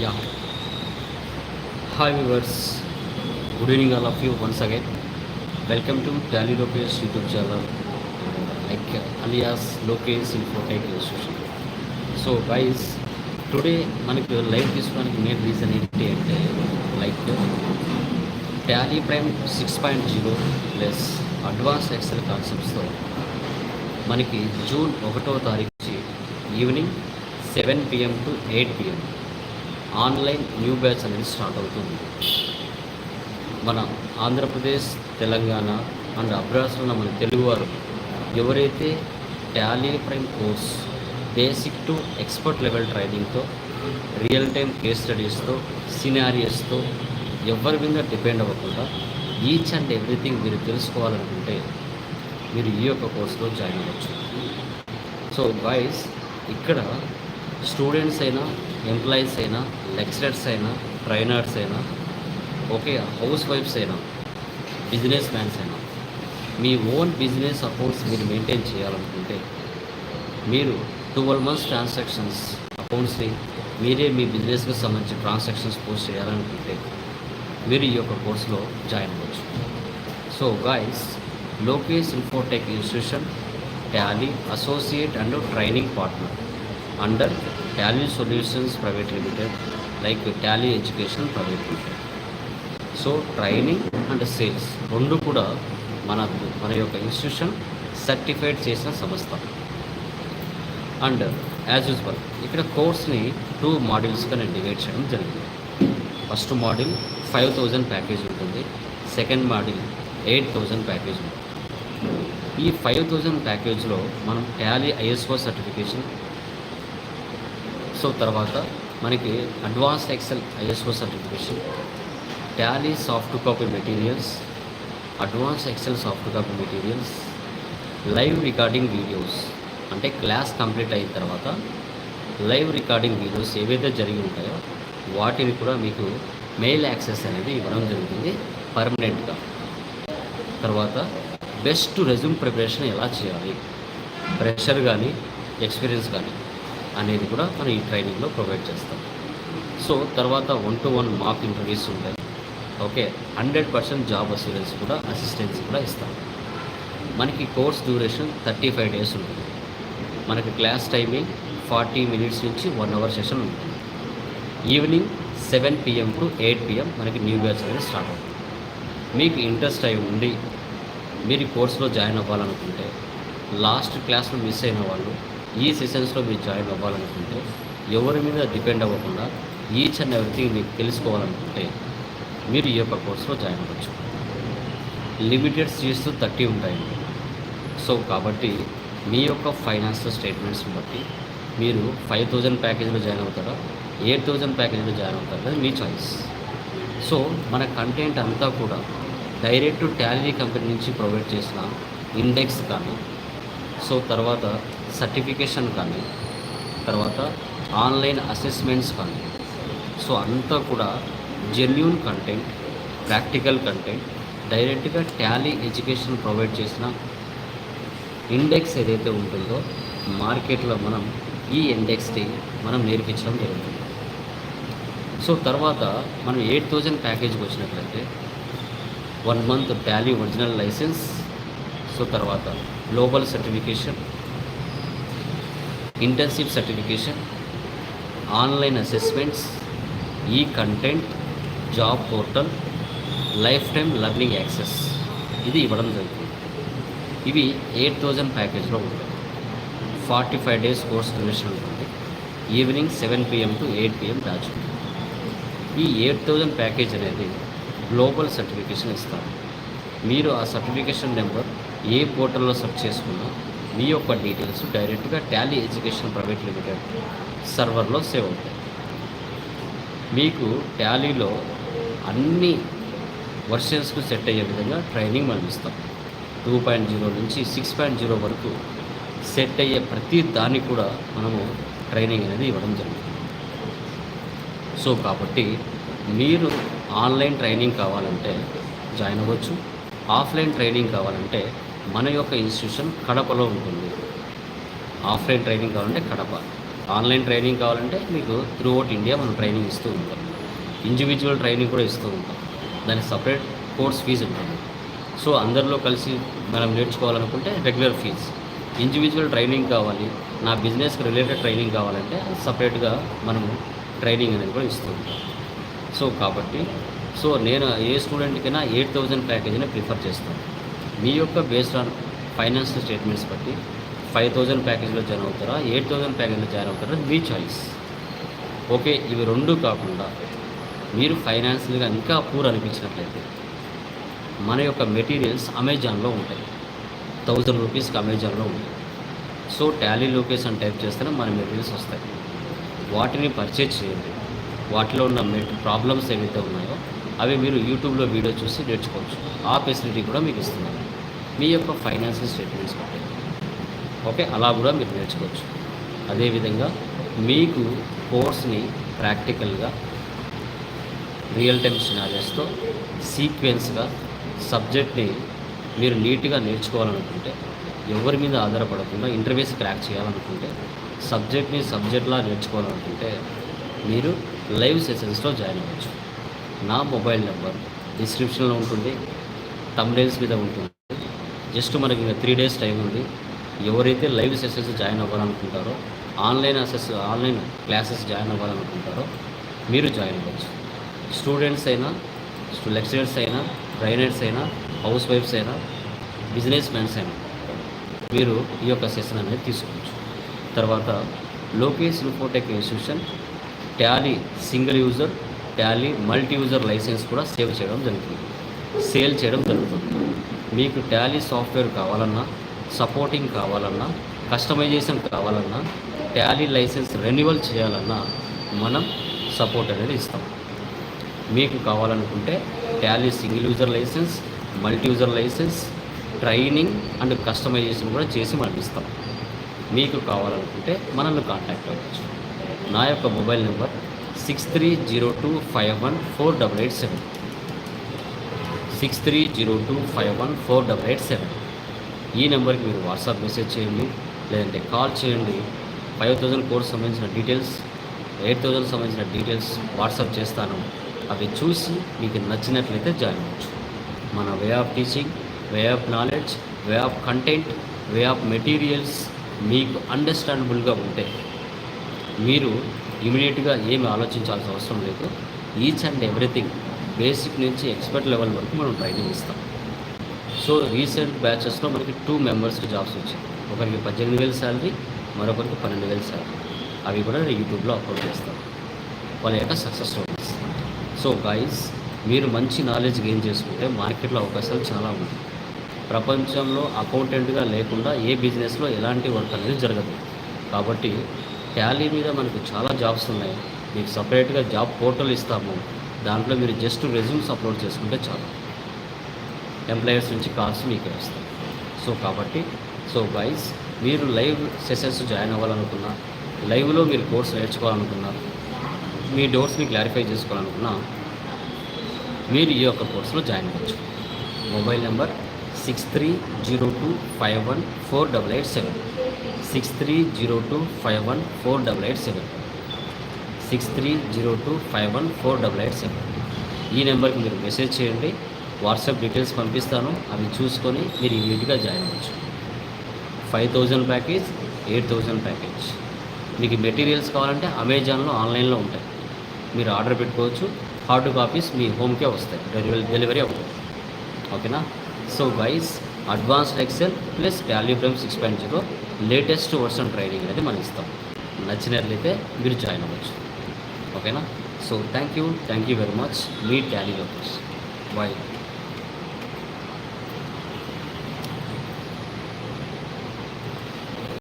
Yeah hi viewers good evening all of you once again welcome to Tally Lokesh YouTube channel ఐక్ alias Lokesh in four ఫోటైక్ so guys today మనకు life తీసుకోవడానికి main reason ఏంటి అంటే like Tally Prime six point zero plus advance Excel కాన్సెప్ట్స్తో మనకి June ఒకటో తారీఖు evening seven PM to eight PM online new batch అనేది start అవుతుంది. మన ఆంధ్రప్రదేశ్ తెలంగాణ అండ్ అబ్రాస్లో మన తెలుగువారు ఎవరైతే Tally Prime course basic to expert level ట్రైనింగ్తో real time case స్టడీస్తో సినారియస్తో ఎవరి మీద డిపెండ్ అవ్వకుండా ఈచ్ అండ్ ఎవ్రీథింగ్ మీరు తెలుసుకోవాలనుకుంటే మీరు ఈ యొక్క కోర్సులో జాయిన్ అవ్వచ్చు. సో గాయస్ ఇక్కడ స్టూడెంట్స్ అయినా ఎంప్లాయీస్ అయినా లెక్చరర్స్ అయినా ట్రైనర్స్ అయినా ఓకే హౌస్ వైఫ్స్ అయినా బిజినెస్ మ్యాన్స్ అయినా మీ ఓన్ బిజినెస్ అకౌంట్స్ మీరు మెయింటైన్ చేయాలనుకుంటే మీరు ట్వెల్వ్ మంత్స్ ట్రాన్సాక్షన్స్ అకౌంట్స్ని మీరే మీ బిజినెస్కి సంబంధించి ట్రాన్సాక్షన్స్ పోస్ట్ చేయాలనుకుంటే మీరు ఈ యొక్క కోర్సులో జాయిన్ అవ్వచ్చు. So guys Lokesh Infotech institution Tally associate and training partner under Tally solutions private limited like Tally education private limited so training and sales రెండు కూడా మన మన యొక్క ఇన్స్టిట్యూషన్ సర్టిఫైడ్ చేసిన సంస్థ. అండ్ యాజ్ యూజువల్ ఇక్కడ కోర్స్ని టూ మాడ్యూల్స్గా నేను డివైడ్ చేయడం జరిగింది. First module five thousand package ఉంటుంది. Second module eight thousand package ఉంటుంది. ఈ ఫైవ్ థౌజండ్ ప్యాకేజ్లో మనం టాలీ ఐఎస్ఓ సర్టిఫికేషన్ సో తర్వాత మనకి advance Excel ISO certification Tally soft copy materials advance Excel soft copy materials live recording videos అంటే class complete అయిన తర్వాత live recording videos ఏవైతే జరిగి ఉంటాయో వాటిని కూడా మీకు మెయిల్ యాక్సెస్ అనేది ఇవ్వడం జరుగుతుంది పర్మనెంట్గా. తర్వాత బెస్ట్ రెజ్యూమ్ ప్రిపరేషన్ ఎలా చేయాలి? ప్రెషర్ కానీ ఎక్స్పీరియన్స్ కానీ. అనేది కూడా మనం ఈ ట్రైనింగ్లో ప్రొవైడ్ చేస్తాం సో తర్వాత one to one mock interviews ఉంటాయి. Okay hundred percent job assurance కూడా అసిస్టెన్స్ కూడా ఇస్తాం మనకి course duration thirty five days ఉంటుంది. మనకి క్లాస్ టైమింగ్ ఫార్టీ మినిట్స్ నుంచి వన్ అవర్ సెషన్ ఉంటుంది. Evening seven PM to eight PM మనకి న్యూ బ్యాచ్ అనేది స్టార్ట్ అవుతుంది. మీకు ఇంట్రెస్ట్ అయి ఉండి మీరు కోర్సులో జాయిన్ అవ్వాలనుకుంటే లాస్ట్ క్లాస్లో మిస్ అయిన వాళ్ళు ఈ సెషన్స్లో మీరు జాయిన్ అవ్వాలనుకుంటే ఎవరి మీద డిపెండ్ అవ్వకుండా ఈచ్ అండ్ ఎవ్రీథింగ్ మీకు తెలుసుకోవాలనుకుంటే మీరు ఈ యొక్క కోర్సులో జాయిన్ అవ్వచ్చు. లిమిటెడ్ సీట్స్ థర్టీ ఉంటాయండి. సో కాబట్టి మీ యొక్క ఫైనాన్షియల్ స్టేట్మెంట్స్ని బట్టి మీరు ఫైవ్ థౌజండ్ ప్యాకేజీలో జాయిన్ అవుతారా? ఎయిట్ థౌజండ్ ప్యాకేజీలో జాయిన్ అవుతారా? అది మీ చాయిస్ సో మన కంటెంట్ అంతా కూడా డైరెక్ట్ టాలరీ కంపెనీ నుంచి ప్రొవైడ్ చేసిన ఇండెక్స్ కానీ సో తర్వాత సర్టిఫికేషన్ కానీ తర్వాత ఆన్లైన్ అసెస్మెంట్స్ కానీ. సో అంతా కూడా జెన్యున్ కంటెంట్ ప్రాక్టికల్ కంటెంట్ డైరెక్ట్గా టాలీ ఎడ్యుకేషన్ ప్రొవైడ్ చేసిన ఇండెక్స్ ఏదైతే ఉంటుందో మార్కెట్లో మనం ఈ ఇండెక్స్ని మనం నేర్పించడం జరుగుతుంది. సో తర్వాత మనం ఎయిట్ థౌజండ్ ప్యాకేజ్కి వచ్చినట్లయితే one month Tally original licence so తర్వాత global certification internship certification online assessments ఈ content job portal life time learning access ఇది ఇవ్వడం జరుగుతుంది. ఇవి ఎయిట్ థౌజండ్ ప్యాకేజ్లో ఉంటాయి. Forty five days course duration ఉంటుంది evening seven PM to eight PM batch ఈ ఎయిట్ థౌజండ్ ప్యాకేజ్ అనేది గ్లోబల్ సర్టిఫికేషన్ ఇస్తారు. మీరు ఆ సర్టిఫికేషన్ నెంబర్ ఏ పోర్టల్లో సెర్చ్ చేసుకున్నా మీ యొక్క డీటెయిల్స్ డైరెక్ట్గా టాలీ ఎడ్యుకేషన్ ప్రైవేట్ లిమిటెడ్ సర్వర్లో సేవ్ అవుతాయి. మీకు టాలీలో అన్ని వర్షన్స్కు సెట్ అయ్యే విధంగా ట్రైనింగ్ మనం ఇస్తాం. టూ పాయింట్ జీరో నుంచి సిక్స్ పాయింట్ జీరో వరకు సెట్ అయ్యే ప్రతి దానికి కూడా మనము ట్రైనింగ్ అనేది ఇవ్వడం జరుగుతుంది. సో కాబట్టి మీరు ఆన్లైన్ ట్రైనింగ్ కావాలంటే జాయిన్ అవ్వచ్చు. ఆఫ్లైన్ ట్రైనింగ్ కావాలంటే మన యొక్క ఇన్స్టిట్యూషన్ కడపలో ఉంటుంది. ఆఫ్లైన్ ట్రైనింగ్ కావాలంటే కడప. ఆన్లైన్ ట్రైనింగ్ కావాలంటే మీకు త్రూ అవుట్ ఇండియా మనం ట్రైనింగ్ ఇస్తూ ఉంటాం. ఇండివిజువల్ ట్రైనింగ్ కూడా ఇస్తూ ఉంటాం. దానికి సపరేట్ కోర్స్ ఫీజు ఉంటుంది. సో అందరిలో కలిసి మనం నేర్చుకోవాలనుకుంటే రెగ్యులర్ ఫీజ్ ఇండివిజువల్ ట్రైనింగ్ కావాలి. నా బిజినెస్కి రిలేటెడ్ ట్రైనింగ్ కావాలంటే సపరేట్గా మనము ట్రైనింగ్ అనేది కూడా ఇస్తూ ఉంటాం. సో కాబట్టి సో నేను ఏ స్టూడెంట్కైనా ఎయిట్ థౌజండ్ ప్యాకేజీని ప్రిఫర్ చేస్తాను. మీ యొక్క బేస్డ్ ఆన్ ఫైనాన్షియల్ స్టేట్మెంట్స్ బట్టి ఫైవ్ థౌజండ్ ప్యాకేజ్లో జాయిన్ అవుతారా? ఎయిట్ థౌజండ్ ప్యాకేజ్లో జాయిన్ అవుతారా? మీ చాయిస్ ఓకే ఇవి రెండు కాకుండా మీరు ఫైనాన్షియల్గా ఇంకా పూర్ అనిపించినట్లయితే మన యొక్క మెటీరియల్స్ అమెజాన్లో ఉంటాయి. థౌజండ్ రూపీస్కి అమెజాన్లో ఉంటాయి. సో టాలీ లొకేషన్ టైప్ చేస్తేనే మన మెటీరియల్స్ వస్తాయి. వాటిని పర్చేజ్ చేయండి. వాటిలో ఉన్న మెట్ ప్రాబ్లమ్స్ ఏవైతే ఉన్నాయో అవి మీరు యూట్యూబ్లో వీడియో చూసి నేర్చుకోవచ్చు. ఆ ఫెసిలిటీ కూడా మీకు ఇస్తున్నాను. మీ యొక్క ఫైనాన్షియల్ స్టేట్మెంట్స్ ఉంటాయి ఓకే అలా కూడా మీరు నేర్చుకోవచ్చు. అదేవిధంగా మీకు కోర్స్ని ప్రాక్టికల్గా రియల్ టైమ్ సినారియస్తో సీక్వెన్స్గా సబ్జెక్ట్ని మీరు నీట్గా నేర్చుకోవాలనుకుంటే ఎవరి మీద ఆధారపడకుండా ఇంటర్వ్యూస్ క్రాక్ చేయాలనుకుంటే సబ్జెక్ట్ని సబ్జెక్ట్లా నేర్చుకోవాలనుకుంటే మీరు లైవ్ సెషన్స్లో జాయిన్ అవ్వచ్చు. నా మొబైల్ నెంబర్ డిస్క్రిప్షన్లో ఉంటుంది. తమ్డైల్స్ మీద ఉంటుంది. జస్ట్ మనకి ఇంకా త్రీ డేస్ టైం ఉంది. ఎవరైతే live sessions join అవ్వాలనుకుంటారో online assess online classes join అవ్వాలనుకుంటారో మీరు జాయిన్ అవ్వచ్చు. స్టూడెంట్స్ అయినా లెక్చరర్స్ అయినా ట్రైనర్స్ అయినా హౌస్ వైఫ్స్ అయినా బిజినెస్ మెన్స్ అయినా మీరు ఈ యొక్క సెషన్ అనేది తీసుకోవచ్చు. తర్వాత Lokesh Infotech institution Tally single user Tally multi user licence కూడా సేవ్ చేయడం జరుగుతుంది. సేల్ చేయడం జరుగుతుంది. మీకు టాలీ సాఫ్ట్వేర్ కావాలన్నా సపోర్టింగ్ కావాలన్నా కస్టమైజేషన్ కావాలన్నా టాలీ లైసెన్స్ రెన్యువల్ చేయాలన్నా మనం సపోర్ట్ అనేది ఇస్తాం. మీకు కావాలనుకుంటే Tally single user licence multi user licence training and customisation కూడా చేసి మనం ఇస్తాం. మీకు కావాలనుకుంటే మనల్ని కాంటాక్ట్ అవ్వచ్చు. నా యొక్క mobile number six three zero two five one four double eight seven. Six three zero two five one four double eight seven ఈ నెంబర్కి మీరు వాట్సాప్ మెసేజ్ చేయండి లేదంటే కాల్ చేయండి. ఫైవ్ థౌజండ్ కోర్స్ సంబంధించిన డీటెయిల్స్ ఎయిట్ థౌజండ్ సంబంధించిన details WhatsApp చేస్తాను. అవి చూసి మీకు నచ్చినట్లయితే జాయిన్ అవ్వచ్చు. మన way of teaching way of knowledge way of content way of materials మీకు అండర్స్టాండబుల్గా ఉంటే మీరు ఇమీడియట్గా ఏమి ఆలోచించాల్సిన అవసరం లేదు. ఈచ్ అండ్ ఎవ్రీథింగ్ బేసిక్ నుంచి ఎక్స్పర్ట్ లెవెల్ వరకు మనం ట్రైనింగ్ ఇస్తాం. సో రీసెంట్ బ్యాచెస్లో మనకి టూ మెంబర్స్కి జాబ్స్ వచ్చాయి. ఒకరికి పద్దెనిమిది వేల శాలరీ మరొకరికి పన్నెండు వేల శాలరీ. అవి కూడా నేను యూట్యూబ్లో అప్లోడ్ చేస్తాను. వాళ్ళ యొక్క సక్సెస్ స్టోరీస్. సో గైస్ మీరు మంచి నాలెడ్జ్ గెయిన్ చేసుకుంటే మార్కెట్లో అవకాశాలు చాలా ఉన్నాయి. ప్రపంచంలో అకౌంటెంట్గా లేకుండా ఏ బిజినెస్లో ఎలాంటి వర్క్ అనేది జరగదు. కాబట్టి ట్యాలీ మీద మనకు చాలా జాబ్స్ ఉన్నాయి. మీకు సపరేట్గా జాబ్ పోర్టల్ ఇస్తాము. దాంట్లో మీరు జస్ట్ రెజ్యూమ్స్ అప్లోడ్ చేసుకుంటే చాలు. ఎంప్లాయర్స్ నుంచి కాల్స్ మీకే వస్తాయి. సో కాబట్టి సో గైస్ మీరు లైవ్ సెషన్స్ జాయిన్ అవ్వాలనుకున్నా లైవ్లో మీరు కోర్స్ నేర్చుకోవాలనుకున్నా మీ డోర్స్ని క్లారిఫై చేసుకోవాలనుకున్నా మీరు ఈ యొక్క కోర్సులో జాయిన్ అవ్వచ్చు. Mobile number six three zero two five one four double eight seven six three zero two five one four double eight seven six three zero two five one four double eight seven ఈ నెంబర్కి మీరు message చేయండి WhatsApp details పంపిస్తాను అవి చూసుకొని మీరు ఇమీడియట్గా join అవ్వచ్చు. Five thousand package eight thousand package. మీకు మెటీరియల్స్ కావాలంటే అమెజాన్లో ఆన్లైన్లో ఉంటాయి. మీరు ఆర్డర్ పెట్టుకోవచ్చు హార్డ్ కాపీస్ మీ హోమ్కే వస్తాయి డెలివరీ డెలివరీ అవుతుంది ఓకేనా? So guys advanced Excel plus value frame six point zero latest version training అనేది మనం ఇస్తాం. నచ్చినట్లయితే మీరు జాయిన్ అవ్వచ్చు. ఓకేనా? So thank you thank you very much me Tally Lokesh bye